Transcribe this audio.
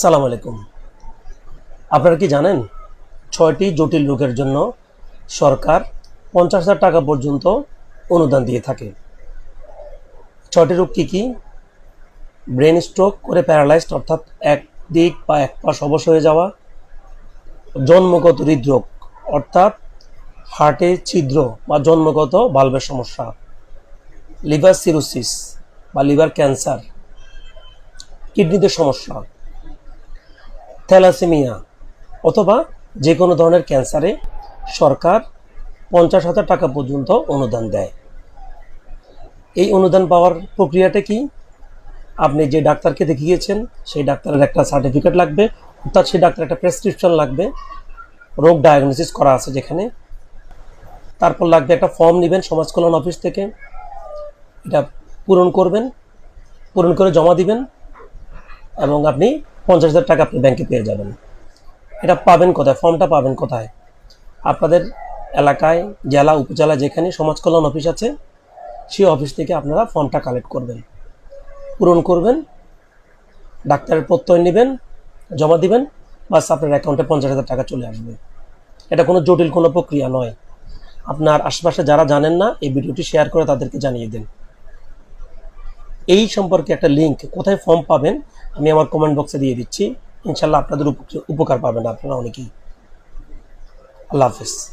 সালাম আলাইকুম। আপনারা কি জানেন, ছয়টি জটিল রোগের জন্য সরকার পঞ্চাশ হাজার টাকা পর্যন্ত অনুদান দিয়ে থাকে। ছয়টি রোগ কী কী? ব্রেন স্ট্রোক করে প্যারালাইজড অর্থাৎ এক দিক বা এক পাশ অবশ হয়ে যাওয়া। জন্মগত হৃদরোগ অর্থাৎ হার্টে ছিদ্র বা জন্মগত বাল্বের সমস্যা। লিভার সিরোসিস বা লিভার ক্যান্সার। কিডনিতে সমস্যা। থ্যালাসেমিয়া অথবা যে কোনো ধরনের ক্যান্সারে সরকার পঞ্চাশ হাজার টাকা পর্যন্ত অনুদান দেয়। এই অনুদান পাওয়ার প্রক্রিয়াটা কি? আপনি যে ডাক্তারকে দেখিয়েছেন, সেই ডাক্তারের একটা সার্টিফিকেট লাগবে, অর্থাৎ সেই ডাক্তার একটা প্রেসক্রিপশন লাগবে, রোগ ডায়াগনোসিস করা আছে যেখানে। তারপর লাগবে একটা ফর্ম নেবেন সমাজ কল্যাণ অফিস থেকে। এটা পূরণ করবেন, পূরণ করে জমা দিবেন, এবং আপনি পঞ্চাশ হাজার টাকা আপনি ব্যাংকে পেয়ে যাবেন। এটা পাবেন কোথায়? ফর্মটা পাবেন কোথায়? আপনাদের এলাকায়, জেলা, উপজেলা যেখানে সমাজ কল্যাণ অফিস আছে, সেই অফিস থেকে আপনারা ফর্মটা কালেক্ট করবেন। পূরণ করবেন, ডাক্তারের প্রত্যয় নেবেন, জমা দিবেন, বাস আপনার অ্যাকাউন্টে পঞ্চাশ হাজার টাকা চলে আসবে। এটা কোনো জটিল কোনো প্রক্রিয়া নয়। আপনার আশেপাশে যারা জানেন না, এই ভিডিওটি শেয়ার করে তাদেরকে জানিয়ে দিন। এই সম্পর্কে একটা লিঙ্ক কোথায় ফর্ম পাবেন আমি আমার কমেন্ট বক্সে দিয়ে দিচ্ছি। ইনশাল্লাহ আপনাদের উপ- উপকার পাবেন আপনারা অনেকেই। আল্লাহ হাফেজ।